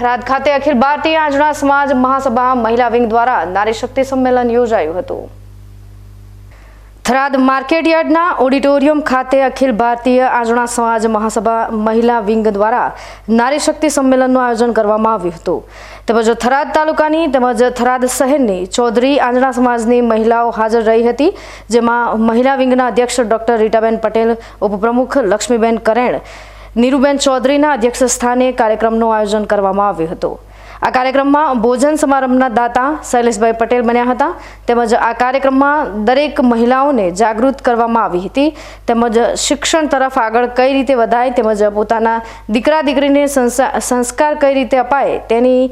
થરાદ ખાતે અખિલ ભારતીય આંજણા સમાજ મહાસભા મહિલા વિંગ દ્વારા નારી શક્તિ સંમેલન યોજાયું હતું. થરાદ માર્કેટયાર્ડના ઓડિટોરિયમ ખાતે અખિલ ભારતીય આંજણા સમાજ મહાસભા મહિલા વિંગ દ્વારા નારી શક્તિ સંમેલનનું આયોજન કરવામાં આવ્યું હતું. તેમજ થરાદ તાલુકાની તેમજ થરાદ શહેરની ચૌધરી આંજણા સમાજની મહિલાઓ હાજર રહી હતી, જેમાં મહિલા વિંગના અધ્યક્ષ ડોક્ટર રીટાબેન પટેલ, ઉપપ્રમુખ લક્ષ્મીબેન કરેણ નીરુબેન ચૌધરીના અધ્યક્ષ સ્થાને કાર્યક્રમનું આયોજન કરવામાં આવ્યું હતું. આ કાર્યક્રમમાં ભોજન સમારંભના દાતા શૈલેષભાઈ પટેલ બન્યા હતા. તેમજ આ કાર્યક્રમમાં દરેક મહિલાઓને જાગૃત કરવામાં આવી હતી. તેમજ શિક્ષણ તરફ આગળ કઈ રીતે વધાય તેમજ પોતાના દીકરા દીકરીને સંસ્કાર કઈ રીતે અપાય તેની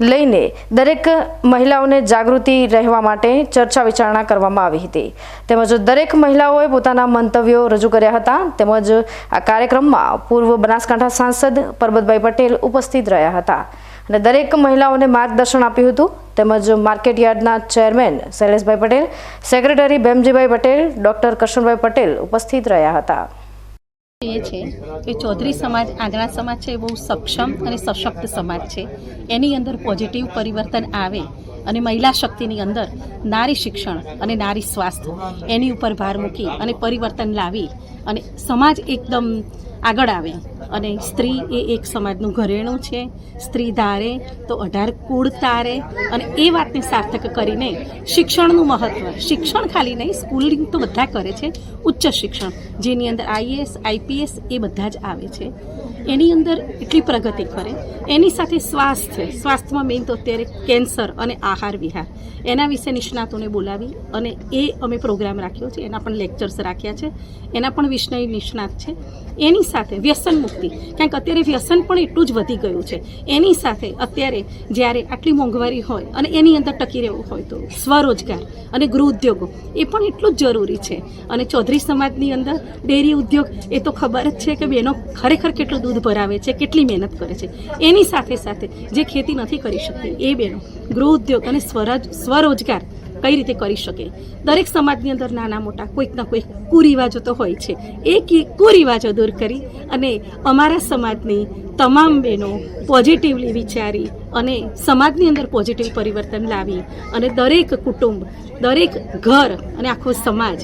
લઈને દરેક મહિલાઓને જાગૃતિ રહેવા માટે ચર્ચા વિચારણા કરવામાં આવી હતી. તેમજ દરેક મહિલાઓએ પોતાના મંતવ્યો રજૂ કર્યા હતા. તેમજ આ કાર્યક્રમમાં પૂર્વ બનાસકાંઠા સાંસદ પરબતભાઈ પટેલ ઉપસ્થિત રહ્યા હતા. અને દરેક મહિલાઓને માર્ગદર્શન આપ્યું હતું. તેમજ માર્કેટ યાર્ડના chairman Shaileshbhai Patel, secretary Bhemjibhai Patel, doctor Karshanbhai Patel ઉપસ્થિત રહ્યા હતા. એ છે. કે ચૌધરી સમાજ આંગણા સમાજ છે એ બહુ સક્ષમ અને સશક્ત સમાજ છે. એની અંદર પોઝિટિવ પરિવર્તન આવે અને મહિલા શક્તિની અંદર નારી શિક્ષણ અને નારી સ્વાસ્થ્ય એની ઉપર ભાર મૂકી અને પરિવર્તન લાવી અને સમાજ એકદમ આગળ આવે. અને સ્ત્રી એ એક સમાજનું ઘરેણું છે. સ્ત્રી ધારે તો અઢાર કુળ તારે. અને એ વાતને સાર્થક કરીને શિક્ષણનું મહત્ત્વ શિક્ષણ ખાલી નહીં, સ્કૂલિંગ તો બધા કરે છે. ઉચ્ચ શિક્ષણ, જેની અંદર આઈએએસ, આઈપીએસ એ બધા જ આવે છે. એની અંદર એટલી પ્રગતિ કરે. એની સાથે સ્વાસ્થ્ય સ્વાસ્થ્યમાં મેઇન તો અત્યારે કેન્સર અને આહાર વિહાર. એના વિશે નિષ્ણાતોને બોલાવી અને એ અમે પ્રોગ્રામ રાખ્યો છે. એના પણ લેક્ચર્સ રાખ્યા છે. એના પણ વિષય નિષ્ણાત છે. એની સાથે વ્યસન મુક્તિ. કારણ કે અત્યારે વ્યસન પણ એટલું જ વધી ગયું છે. એની સાથે અત્યારે જ્યારે આટલી મોંઘવારી હોય અને એની અંદર ટકી રહેવું હોય તો સ્વરોજગાર અને ગૃહ ઉદ્યોગો એ પણ એટલું જ જરૂરી છે. અને ચૌધરી સમાજની અંદર ડેરી ઉદ્યોગ એ તો ખબર જ છે કે બહેનો ખરેખર કેટલું દૂધ ભરાવે છે, કેટલી મહેનત કરે છે. એની સાથે સાથે જે ખેતી નથી કરી શકતી એ બહેનો ગૃહ ઉદ્યોગ અને સ્વરાજ, સ્વરોજગાર કઈ રીતે કરી શકે? દરેક સમાજની અંદર નાના મોટા કોઈકના કોઈક કુરિવાજો તો હોય છે. એ કુરિવાજો દૂર કરી અને અમારા સમાજની તમામ બહેનો પોઝિટિવલી વિચારી અને સમાજની અંદર પોઝિટિવ પરિવર્તન લાવી અને દરેક કુટુંબ, દરેક ઘર અને આખો સમાજ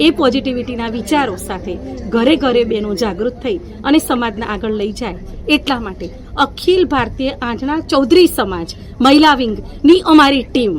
એ પોઝિટિવિટીના વિચારો સાથે ઘરે ઘરે બહેનો જાગૃત થઈ અને સમાજને આગળ લઈ જાય. એટલા માટે અખિલ ભારતીય આંજણા ચૌધરી સમાજ મહિલા વિંગની અમારી ટીમ